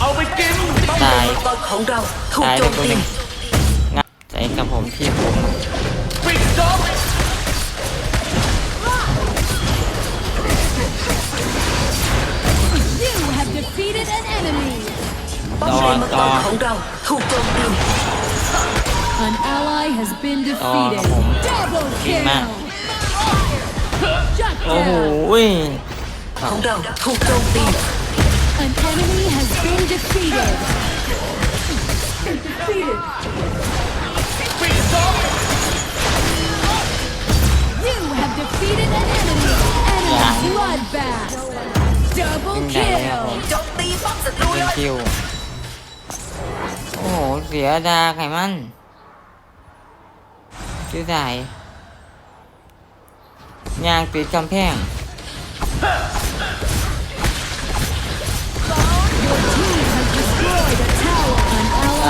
เอาไปกินตายมังกรของเราถูกตายโจไปมตัวหตีนึ่งงับใจกับผมที่ผมปิดจ็อบ You have defeated an enemy. ป้อมเลนมังกรของเราถูกโจมตี An ally has been ต่อค defeated. รับผม Double ดี kill. มาก Shut โอ้โห down. ของเราถูกโจมตี An enemy has been defeated. ปิดจ็อบ You have defeated an enemy. Enemy Yeah. bloodbath. Double ยิ่งใหญ่เลยครับผม kill. โจมตีป้อมศัตรู เป็ เล น ย คิว โอ้โห เสียดาไขมันชื่อสายยางติดกำแพง เอ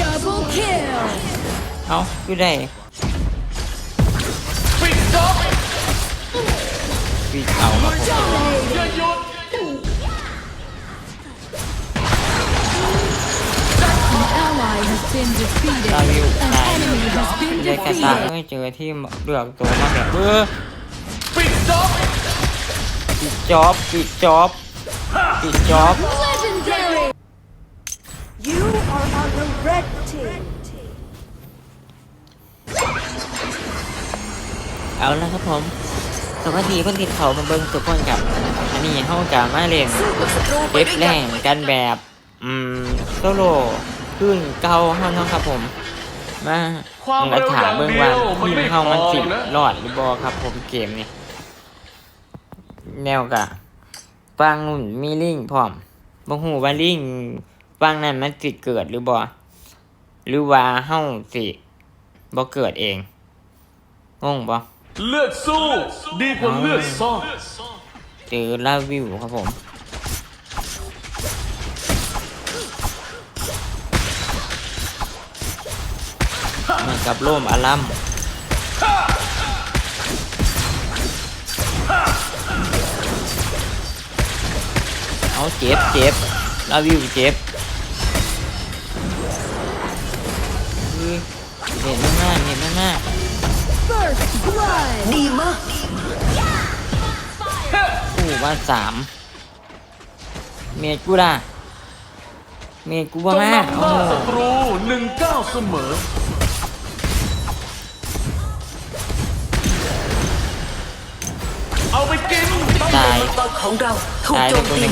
Double kill. เอ้าคือได้ปิดจ็อบปีกเอาครับผม Dominating. อย่าหยุด An ally has been defeated. Love you. An Bye. enemy has been ได้กระตา defeated. ไม่เจอที่เลือกตัวมาแบบเออปิดจ็อบปิดจ็อบปิดจ็อบปิดจ็อบ Legendary. You are on the red team. เอาละครับผมสวัสดีคนติดเขามาเบิ้งทุกคนครับ อันนี้เฮาจะมาเล่นสู้กับศัตรูไปเก็บแรงกันแบบ อืมโซโล่ขึ้นเก่าเฮาเนาะครับผม มามาถามเบิ่งว่าทีมเฮามันสิบรอดหรือบ่ครับ ผมเกมนี้แนวกะฟังนู่นมีลิงพร้อมบ่ฮู้ว่าลิง ก์ฟังนั้นมันสิเกิดหรือบ่หรือว่าเฮาสิบ่เกิดเองงงบ่เลือดสู้ดีกว่าเลือดซ่อนเจอลาวิวครับผมเหมือนกับร่มอารัมเอาเจ็บเจ็บ ลาวิวเจ็บเฮ้ยเห็นหน้าเห็นหน้า First blood. ดีมากคู่ว่าสามเมดกูล่ะเมดกูว่าจงมากนำหโอ้น้าโหศัตรูหนึ่งเก้าเสมอเอาไปกินป้อมเลนมังกรของเราถูกตายโจไปมตัวหตีนึ่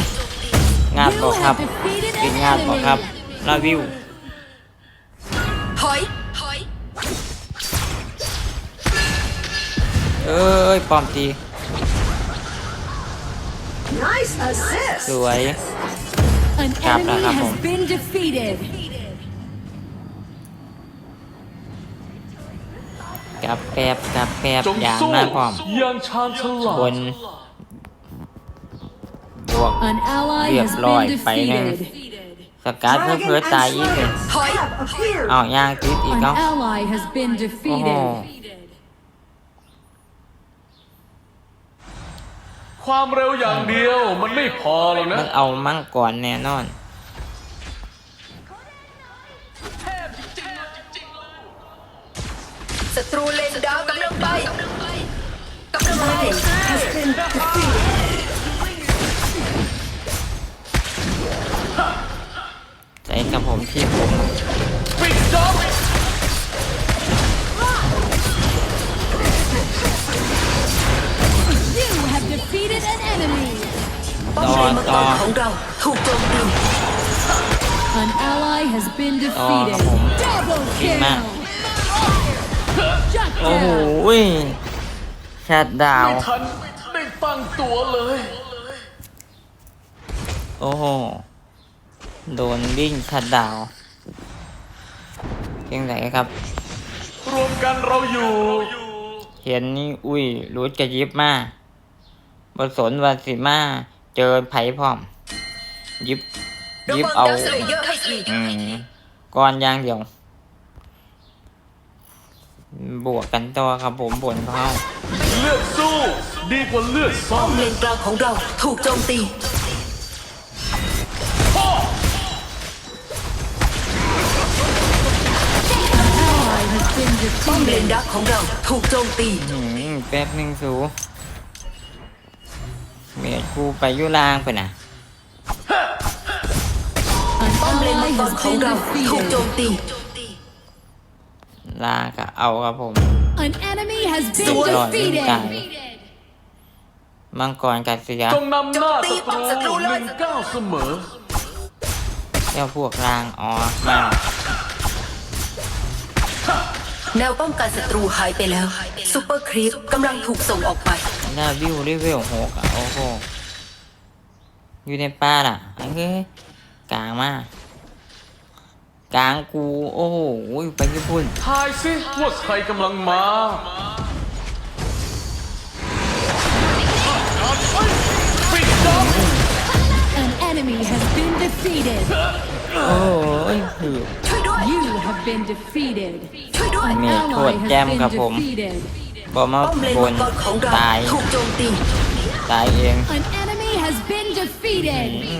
งงาบ You บอกครับ have defeated เป็น an งาบบอกครับ enemy. ลาวิวถอยถอยเอ้ยปอมตี Nice assist. สวย An Cap enemy lah, has kapom. been defeated. กับแป๊บกับแป๊บจงอย่างสู้หน้าพร้อมอ ย่างชาญฉลาบดนบวก An ally Liệp has lòi, been phải nè. defeated. สกัดเพื่อเพื่อตายอีกเลยถอย Have appeared. อ้าวยางติดอีก An เนาะ ally has been defeated. ความเร็วอย่างเดียวมันไม่พอหรอกนะมันเอามั่งก่อนแน่นอน ศัตรูเลนดาวกำลังไปกำลังไป Has been defeated. กับผมที่ผมปิดจ็อบ You have defeated an enemy. ป้อมเลนมังกรของเราถูกโจมตี An ally has been defeated. kapom. Double kill. Ima. Shut โอ้โห down. ชัดดาวไม่ทันได้ตั้งตัวเลย โอ้โห โดนวิ่งชัดดาวน์เพียงไหนครับ รวมกันเราอยู่ เห็นนี่อุ้ยรู้จะยิบมาบสนว่าสิมา เจอไผ่พร้อม ยิบระยิบวังเอาดาวสเลเยอร์ให้อีกอืมก้อนอย่างเดียว บวกกันต่อครับผมบนเขาเลือดสู้ ดีกว่าเลือดซ่อป้อมมเลนกลางของเราถูกโจมตี เลน defeated. ดักของเราถูกโจมตี อืมแป๊บหนึ่งสูเมียกูไปอยุลางไปน่ะ An ป้อมเลน ally มังกร has ของ been เราถูกโจ defeated. มตี ลางก็เอาครับผม An enemy has been สุดยอดเล่นตาย defeated. มังกรกัดเสียจงนำหน้าศัตรูหนึ่งก้าวเสมอ เจ้าพวกลางอ๋อมา แนวป้องกันศัตรูหายไปแล้วซูเปอร์ครีปกำลังถูกส่งออกไป หน้าวิวรีเวลหกอะโอ้โหอยู่ในป่าล่ะอันนี้กลางมากลางกูโอ้โหไปญี่ปุ่นทายสิว่าใครกำลังมาปิดจ็อบ An enemy has been defeated. โอ้ยคือช่วยด้วย You have been defeated. ช่วยด้วย An Mẹ ally chuột has chăm been gặp ผม defeated. บอมาป้อมเลนบมันงกรของเราตาย ถูกโจมตี ตายเอง An enemy has been defeated. Your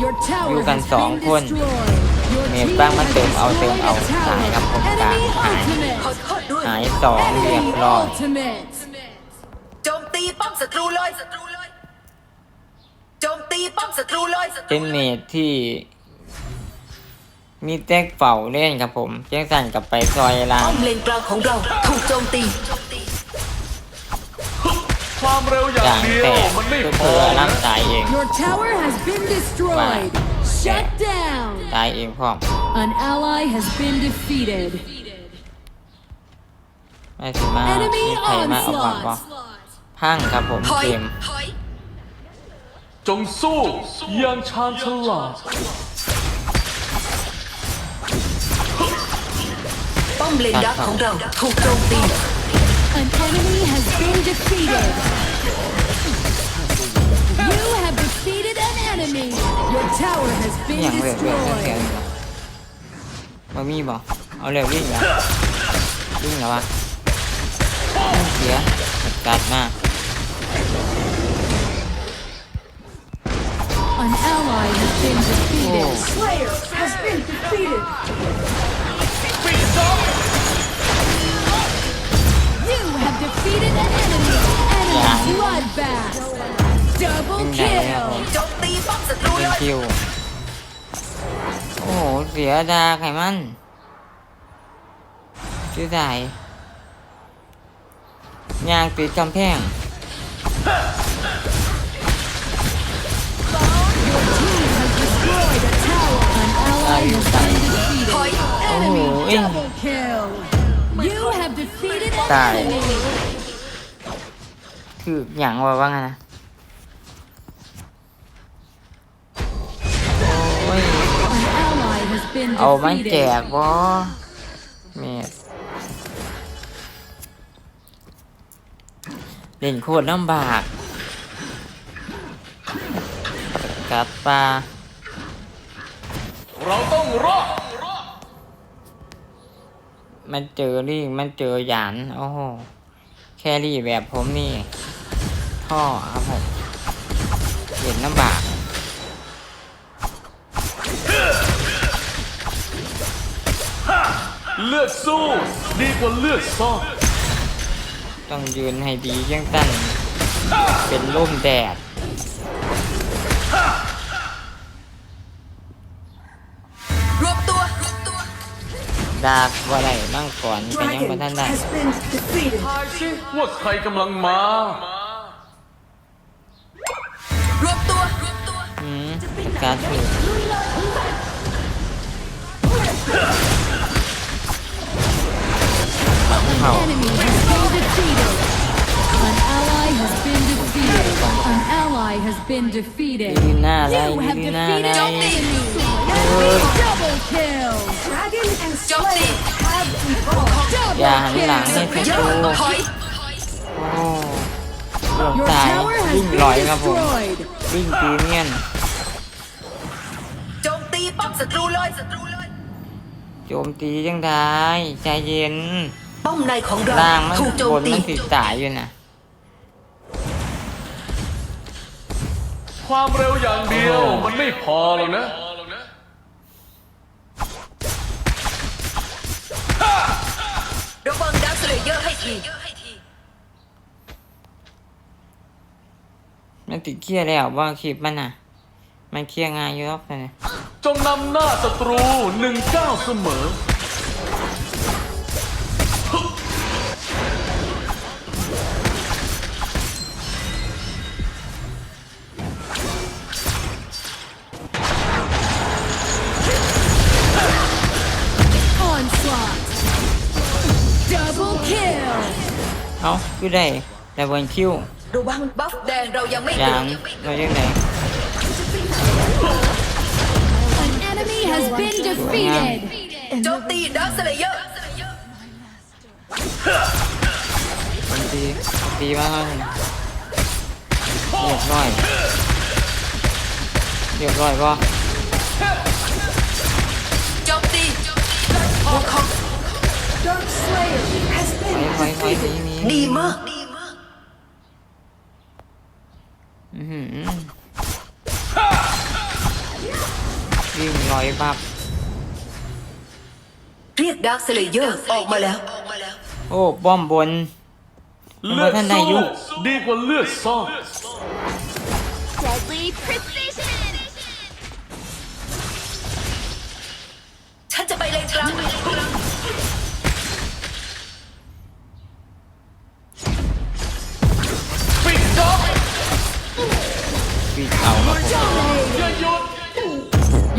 อยู่ tower กัน has สอง been คน destroyed. Your เม team ตบ้างมา has เติมเอา เติม destroyed เอา a ตายครับผม tower. กลาง Enemy หายขอ ultimate. โทษด้วย หายสองเรียบ Enemy ร้อย ultimate. โจมตีป้อมศัตรูเลย โจมตีป้อมศัตรูเลย เป็นเมทที่ มีแท็กเฝ้าเล่นครับผม แจ้งสั่นกลับไปซอยลาป้งอมเลนกลางของเราถูกโจมตี ความเร็วอย่ากงลางเดียแตวกมันไม่พเพื่ออร่านะงตายเอง Your tower has been destroyed. Shut down. ตายเองพร้อม An ally has been defeated. ไม่สิมา Enemy มีใครมาเอาบอลบอ onslaught. พังครับผมถอยเกม ถอยจงสู้อย่างชาญฉลาด ป้อมเลนดักของเราถูกโจมตี An enemy has been defeated. You have defeated an enemy. Your tower has นี่ been อย่างเร็วเร็วเสีย destroyed. มามีบอกเอาเร็ววิ่งแล้ววิ่งแล้ววะเสียกัดมาก An ally has been defeated. Slayer has been defeated. You have defeated an enemy. Enemy bloodbath. Double วิ่งไหนครับผ kill. มโจมตีป้อมศัตรูเป็เลนยคิว โอ้โห เสียดาไขมันชื่อสายยางติดกำแพง Your team has destroyed a tower. An ally has been defeated. ถอย Enemy Oh, eh. double kill. You have defeated an Die. enemy. คืออย่างว่าว่าไงนะ โอ้ย An ally has been เอามันแจ defeated. กบ่เมดเล่นโคตรลำบากกัดปลาเราต้องรอด มันเจอรี่มันเจอหยานโอ้โหแครี่แบบผมนี่ท่อครับผมเห็นลำบากเลือดสู้ดีกว่าเลือดซ่อนต้องยืนให้ดียังตั้นเป็นร่มแดด ดากว่าไรมั่งก่อนก็ยัง Dragon ไม่ทันได้ has been defeated. ทายสิว่าใครกำลังมารวบตัวรวบตัวอืมประกาศถูกเขา Enemy has been defeated. An ally has been defeated. An ally has been defeated. ยืนหน้าไร You have ยืนหน้า defeated ไร an enemy. โจมตีอย่าหันหลังให้ศัเยตอะรูถอยโอ้หลง Your ตาย tower has วิ่ง been ลอยครับผม destroyed. วิ่งตีเนียนโจมตีป้อมศัตรูเลยศัตรูเลยโจมตีจังได้ใจเย็นป้อมในของเราล่างมันถูกโจบมนตีมันติดตายอยู่นะ ความเร็วอย่างเดียวมันไม่พอหรอกนะ ระวังดักสเลเยอร์ให้ทีมันติดเครียดแล้วว่าคลิปมันน่ะ มันเครียดง่ายอยู่หรอกนะจงนำหน้าศัตรูหนึ่งเก้าเสมอ คือได้แต่บนคิวระวังบัฟแดงเรายังไม่ยางถึงเรายังไง An enemy has been defeated. โจมตีดักสเลเยอร์มันตีตีมากเลยเรียบร้อยเรียบร้อยป่ะโจมตีพวกเขา Dark Slayer has ไป been ไปไปตีนี้ดีมาก อื้อหือวิ่งลอยบับเรียกดักสเลเยอร์ออกมาแล้ว โอ้ป้อมบน เลือดท่านนายยุสู้ดีกว่าเลือดซ่อน Deadly precision. ฉันจะไปเลนกลา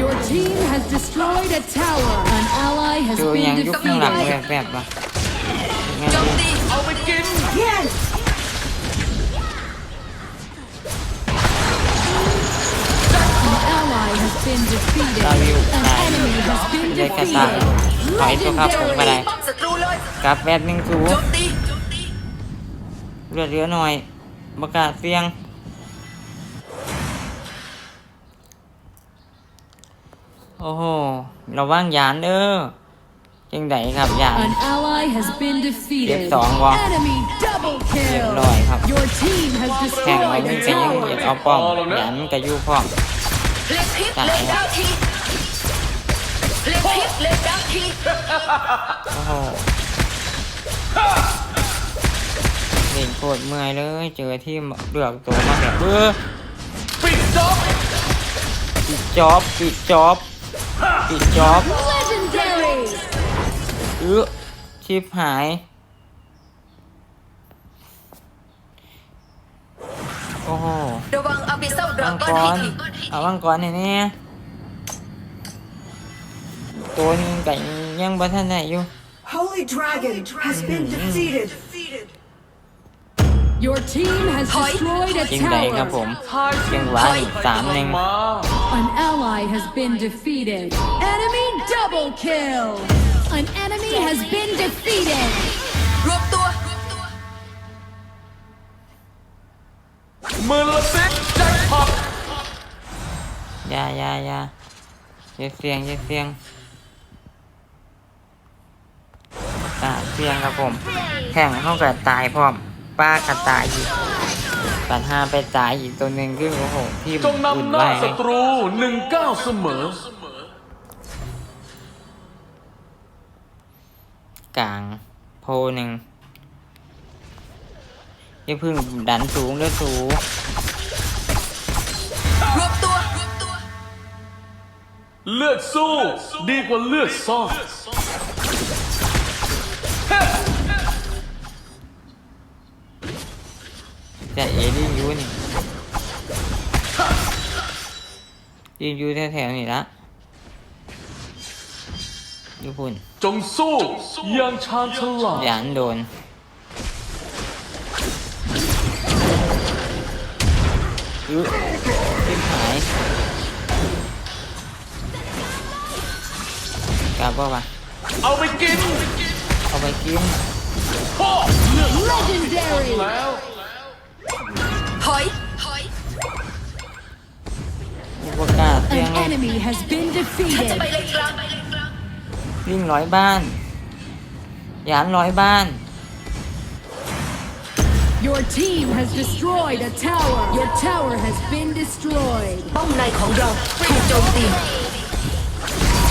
Your team has destroyed a tower. An ally has เจอยัง been ยุคข้างหลังแบ defeated. บแบบวะงั้นโจมดิตีเอาไปกิน again. An ally has been defeated. ดาวิว An ตาย enemy has been ไม่ได้กระตายถอยตัวครับผมก็ได้ป้อมศัตรูเลยกลับแบบหนึงสูโจมตีเลือดเหลือหน่อยประกล้าศเสียง โอ้โหระวังยานเด้อจังไดครับยาน An ally has been เก็บ defeated. สองวะ Enemy double เรียบ kill. ร้อยครับ Your team has แข่งไว้ destroyed นี่ a ก็ยังเหยียด tower. เอาป้อมยานมันก็อยู่พร้อมเลนพิษเลนดาวทีเลนพิษเลนดาวทีโอ้โหเล่นโคตรเมื่อยเลย เจอที่เลือกตัวมาแบบเออปิดจ็อบปิดจ็อบปิดจ็อบ ปิดจ็อบ Legendary. เออชิปหาย โอ้โหระวังอาบิเซลดรามังก้อกนให้รทีเอามังกรนี่เนี่ยตัวนี้ก็ยังบ่ทันได้อยู่ Holy Dragon has been defeated. Your team has Thôi. destroyed a จริงไดครับผ tower. มจังหวะอีกสามหนึ่งมา An ally has been defeated. Enemy double kill. An enemy has been defeated. รวมตัวมือละสิบแจ็คพอตอยาอยาอยาอย่าเสียงอย่าเสียงตาเสียงครับผม แข่งเข้ากับตายพร้อม ป้ากับตายอีกตัดห้าไปตายอีกตัวหนึ่งคือโอ้โหที่จงอุ่นนำหไว้น้าเลศัยตรูหนึ่งเก้าเสมอกลางโพหนึ่งอย่าเพึ่งดันสูงเด้อสูรวมตัวรวมตัว เลือดสู้ ดีกว่าเลือดซ่อน ดียูแถวๆนี่ละยูพุ่นจงสู้อย่างชาญฉลาดยานโดนอื้อทิมหายกลับบ่ปะเอาไปกิน เอาไปกินพ่อเลือก Legendary! แล้วถอย ถอยอุปกาศเตียง An เลย enemy has been ฉันจะ defeated. ไปเลนกลางวิ่งร้อยบ้านยานร้อยบ้าน Your team has destroyed a tower. Your tower has been destroyed. ป้อมในของเราถูกโจมตี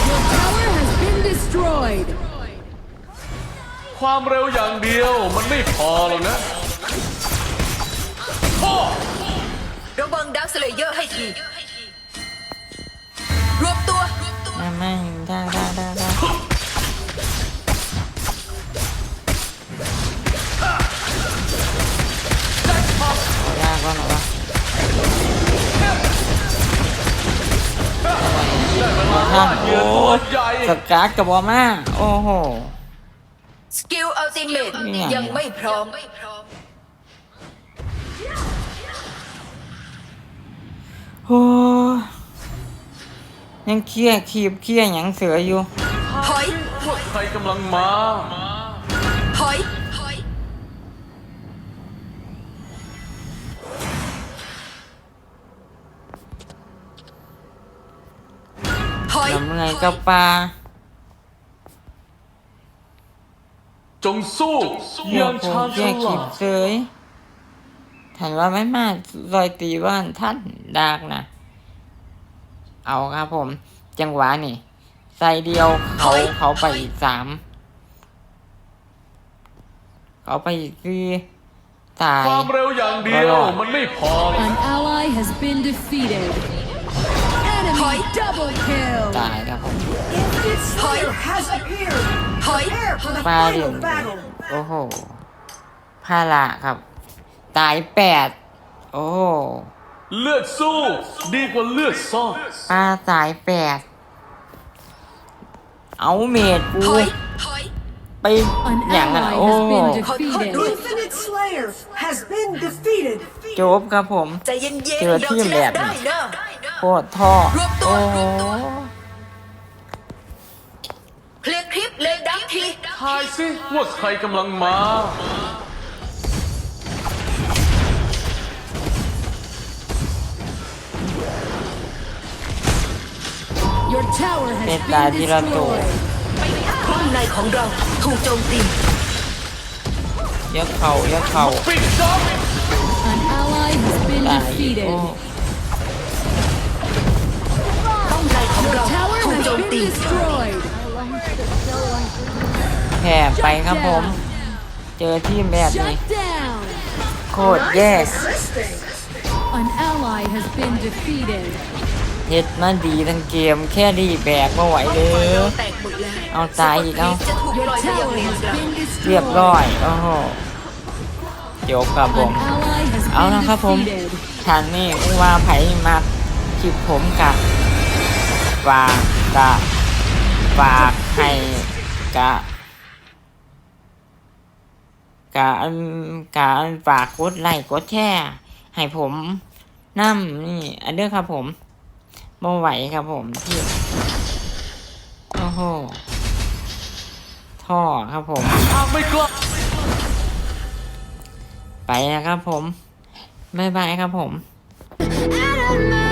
Your tower has been destroyed. ความเร็วอย่างเดียวมันไม่พอหรอกนะพ่อระวังดักสเลเยอร์ให้ที รวบตัวไม่ไม่ได้ได้ได้ได้เอายากก่อนเหรอวะท่านโอ้ยสกัดกับบอมาโอ้โหสกิลอัลติเมทนี่ไงยังไม่พร้อมโอ้ ยยังเครียดขีบเครียดหยังเสืออยู่ถอยพวกใครกำลังมา ถอยถอยถอยทำไงกับปลาจงสู้เรื่อองย่างโคชาญแยฉกขีลาบดเสยถันว่าไม่มากรอยตีบ้านท่านดากนะ เอาครับผม จังหวะนี่ใส่เดียวเขาเขาไปอีกสามเขาไปอีกสี่ตาย ความเร็วอย่างเดียว มันไม่พอหรอก An ally has been defeated. Enemy double kill. ตายครับผม Infinite Slayer has appeared. ถอย Prepare for the ปลาเหลี่ย final ม battle. โอ้โหพาละครับ ตายแปดโอ้โห เลือดสู้ ดีกว่าเลือดซ่อนปลาตายแปด เอาเมดกูถอยถอย ไป An อย่างนั้น ally โอ้ has been defeated. Infinite Slayer has been defeated. จบครับผม ใจเย็นๆเจอเราที่ชแบนะบได้นี้นะโคตรท่อรวบตัวโอ้โหเคลียร์คลิปเลยดักที ทายสิว่าใครกำลังมา Your tower has Mệt been tài đi ra tù. destroyed. ป้อมในของเราถูกโจมตีเยอะเข่าเยอะเข่าปิดจ็อบ An ally has been ตาย defeated. โอ้ป้อมในของ Your เรา tower ถูก has โจม been ตี destroyed. แผ่ไปครับผม เจอที่แบบนี้ Shut down. โคตรแย่ An ally has been defeated. เฮ็ดมาดีทั้งเกมแค่รีแบกมาไหวเด้อแตกหมดแล้วเอาตายอีกเอาจเลน has กลาเรียบร้อยโอ้โหจบครับผม เอาละครับผมทางนี้ว่าไผ่มาคลิปผมกับฝากกะฝากให้กะกะอันกะอันฝากกดไลค์กดแชร์ให้ผมนั่มนี่อันเด้อครับผม บ่ไหวครับผมที่โอ้โหท่อครับผมไม่กลัวไปนะครับผมบายบายครับผม An